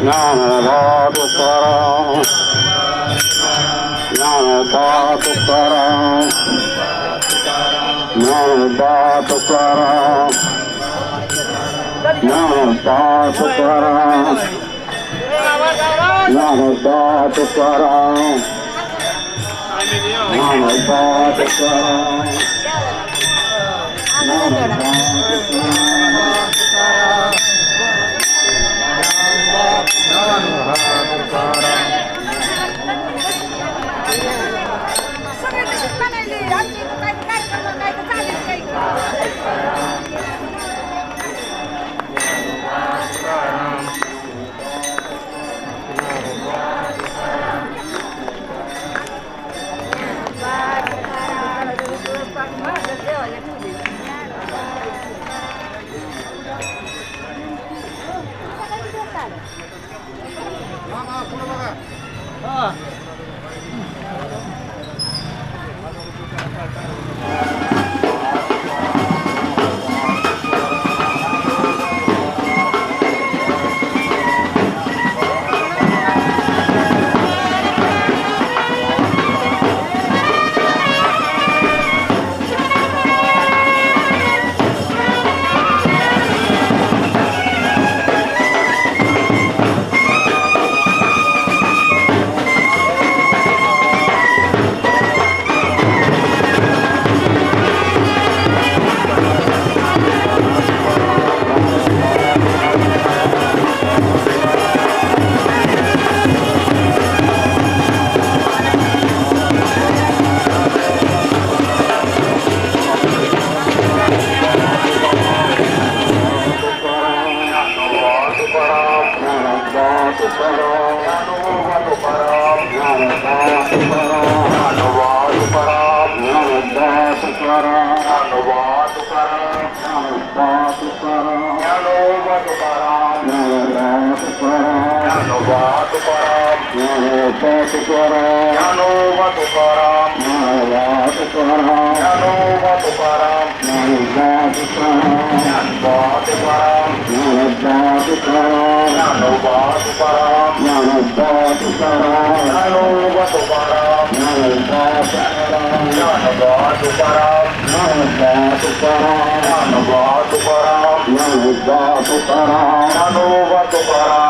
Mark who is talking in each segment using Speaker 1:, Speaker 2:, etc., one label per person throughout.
Speaker 1: ज्ञानदा तुकाराम ज्ञानदा तुकाराम ज्ञानदा तुकाराम ज्ञानदा तुकाराम ज्ञानदा तुकाराम ज्ञानदा तुकाराम ज्ञानदा तुकाराम 사랑하는 वा तुकाराम वा तुकाराम ज्ञानो वा तुकाराम वा तुकाराम ज्ञानो वा तुकाराम वा तुकाराम ज्ञान वा तुकाराम ज्ञान वा तुकाराम ज्ञानो वा तुकाराम ज्ञान वा तुकाराम ज्ञानो वा तुकाराम ज्ञान वा तुकाराम ज्ञान वा तुकाराम ज्ञान वा तुकाराम ज्ञान वा तुकाराम ज्ञान वा तुकाराम ज्ञानो वा तुकाराम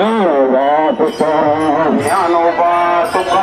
Speaker 1: นิโรธสุขญาณุปาสุข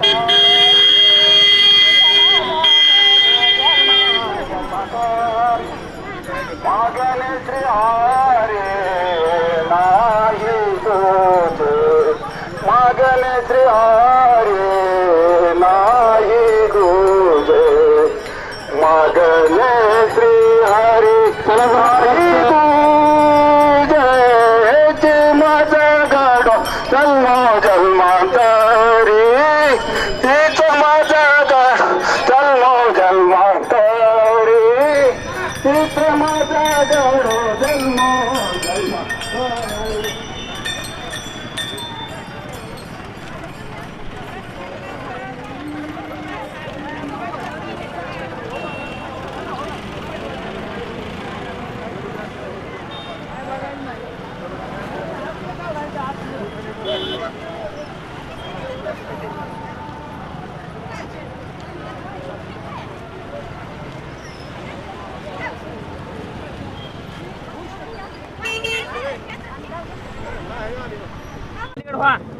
Speaker 1: Bye. सीता माता गौरव जन्म जन्म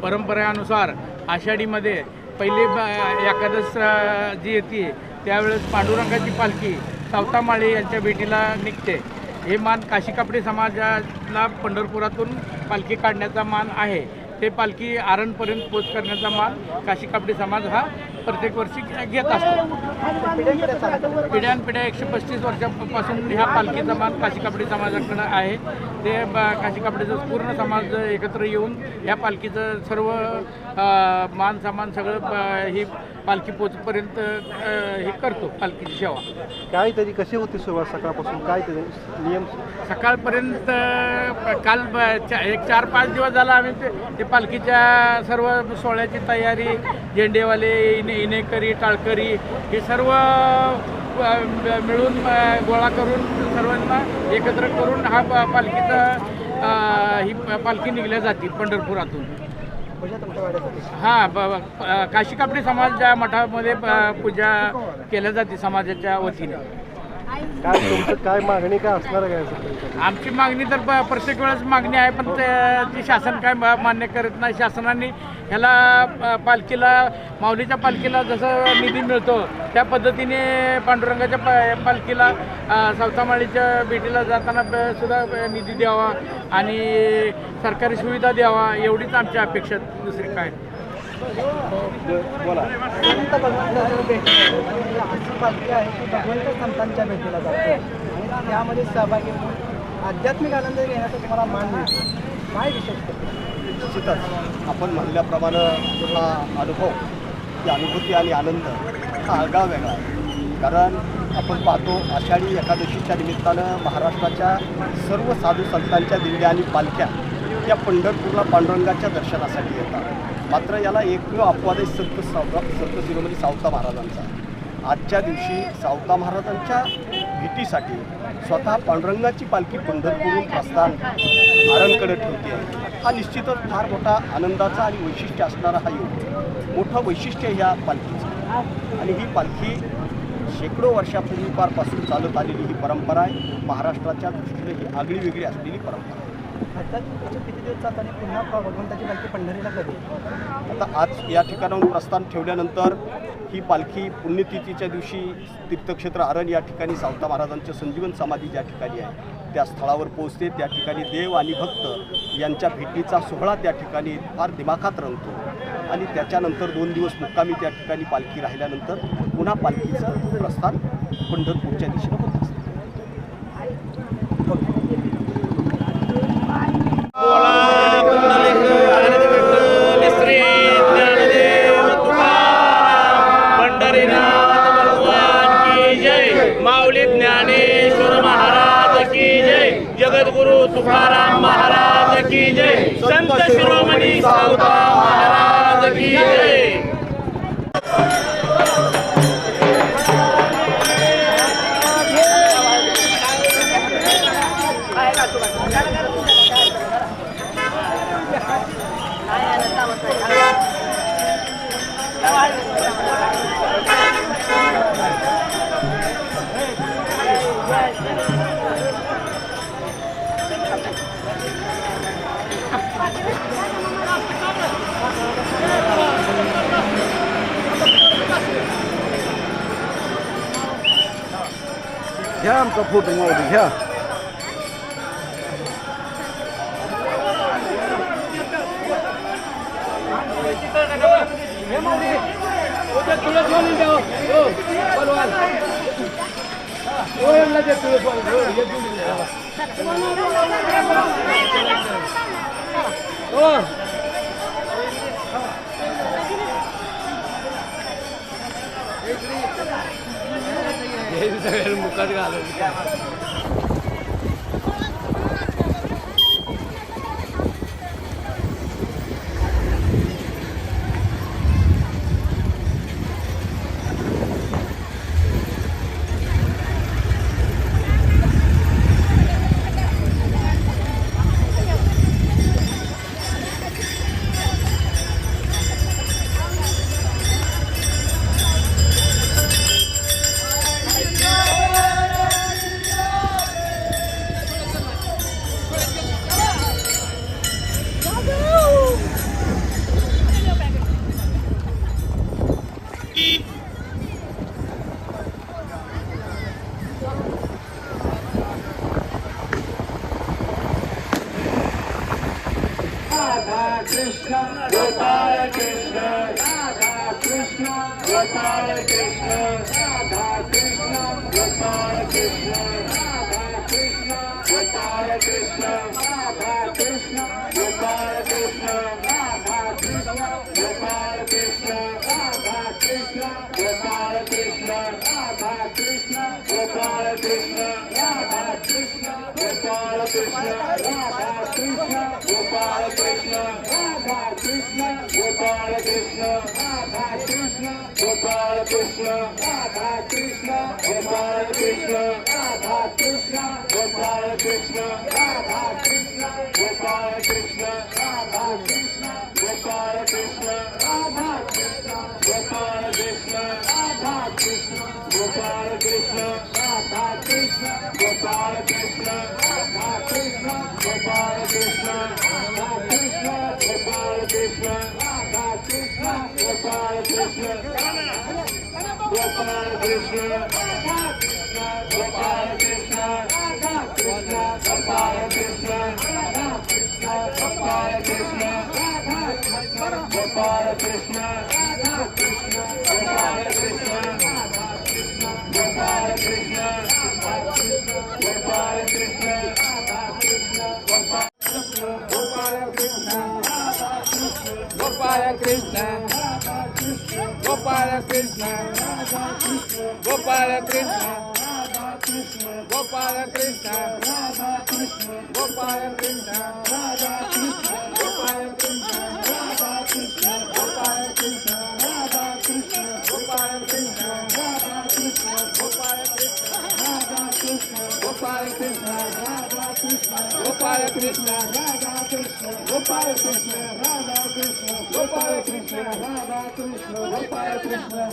Speaker 2: परंपरेनुसार आषाढीमध्ये पहिली एकादश जी येते त्यावेळेस पांडुरंगाची पालखी सावतामाळी यांच्या भेटीला निघते. हे मान काशी कापडी समाजाला पंढरपुरातून पालखी काढण्याचा मान आहे. ते पालखी आरणपर्यंत पोच करण्याचा मान काशी कापडी समाज हा प्रत्येक वर्षी घेत असतो. पिढ्यानपिढ्या एकशे पस्तीस वर्षापासून ह्या पालखीचा मान काशी कापडी समाजाकडं आहे. ते काशी कापडीचं पूर्ण समाज एकत्र येऊन या पालखीचं सर्व मान सामान सगळं ही पालखी पोचपर्यंत हे करतो पालखीची सेवा. काय
Speaker 3: तरी कशी होती सुरुवात सकाळपासून? काय तरी नियम?
Speaker 2: सकाळपर्यंत काल ब- चा- एक चार पाच दिवस झाला आम्ही ते ते पालखीच्या सर्व सोहळ्याची तयारी झेंडेवाले इने इनेकरी टाळकरी हे सर्व अ, मिळून अ, गोळा करून सर्वांना एकत्र करून हा प- पालखीचा अ, ही प- पालखी निघल्या जाते पंढरपुरातून. हां ब काशी कापडी समाज ज्या मठामध्ये पूजा केल्या जाते समाजाच्या वतीने.
Speaker 3: काय
Speaker 4: तुमचं
Speaker 3: काय मागणी काय असणार आहे काय सकाळी
Speaker 2: आमची मागणी तर प- प्रत्येक वेळेस मागणी आहे पण ते- ती शासन काय मा- मान्य करत नाही शासनाने ह्याला पालखीला माऊलीच्या पालखीला जसं निधी मिळतो त्या पद्धतीने पांडुरंगाच्या प पालखीला अ, सावतामाळीच्या भेटीला जाताना ब- सुद्धा निधी द्यावा आणि सरकारी सुविधा द्यावा एवढीच आमची अपेक्षा दुसरी काय नाही. बोला
Speaker 4: संत भगवंताच्या
Speaker 5: भेटीला अशी पालखी आहे ती भगवंत संतांच्या भेटीला जातो आणि त्यामध्ये सहभागी होऊन आध्यात्मिक आनंद घेण्याचा तुम्हाला मान मिळतो काय विशेष करतो
Speaker 6: निश्चितच आपण म्हणल्याप्रमाणे हा अनुभव ती अनुभूती आणि आनंद हा आगळा वेगळा कारण आपण पाहतो आषाढी एकादशीच्या निमित्तानं महाराष्ट्राच्या सर्व साधू संतांच्या दिंड्या आणि पालख्या या पंढरपूरला पांडुरंगाच्या दर्शनासाठी येतात मात्र याला एकमेव अपवाद आहे संत सावता संत शिरोमणी सावता महाराजांचा. आजच्या दिवशी सावता महाराजांच्या भेटीसाठी स्वतः पांडुरंगाची पालखी पंढरपूरून प्रस्थान आरणकडे ठेवते. हा निश्चितच फार मोठा आनंदाचा आणि वैशिष्ट्य असणारा हा योग. मोठं वैशिष्ट्य ह्या पालखीचं. आणि ही पालखी शेकडो वर्षापूर्वीपारपासून चालत आलेली ही परंपरा आहे. महाराष्ट्राच्या दृष्टीने ही आगळी वेगळी असलेली परंपरा. आहे किती दिवस जात आणि
Speaker 5: पुन्हा भगवंताची पालखी पंढरीला कधी?
Speaker 6: आता आज या ठिकाणाहून प्रस्थान ठेवल्यानंतर ही पालखी पुण्यतिथीच्या दिवशी तीर्थक्षेत्र आरण या ठिकाणी सावता महाराजांच्या संजीवन समाधी ज्या ठिकाणी आहे त्या स्थळावर पोहोचते. त्या ठिकाणी देव आणि भक्त यांच्या भेटीचा सोहळा त्या ठिकाणी फार दिमाखात रंगतो. आणि त्याच्यानंतर दोन दिवस मुक्कामी त्या ठिकाणी पालखी राहिल्यानंतर पुन्हा पालखीचं प्रस्थान पंढरपूरच्या दिशेनं होत. असतं
Speaker 2: तुकाराम महाराज की जय.
Speaker 6: संत शिरोमणी सावता
Speaker 2: महाराज की जय. Ja, am kaputt im Auto, ja. 인사회는 못 가져가니까. Gopala Krishna, Gopala Krishna, Gopala Krishna. Gopala Krishna, Gopala Krishna, Radha Krishna, Gopala Krishna, Radha Krishna, Gopala Krishna, Radha Krishna, Gopala Krishna, Radha Krishna, Gopala Krishna, Radha Krishna, Gopala Krishna, Gopala Krishna, Radha Krishna, Gopala Krishna, Radha Krishna, Gopala Krishna, Radha Krishna, é Krishna.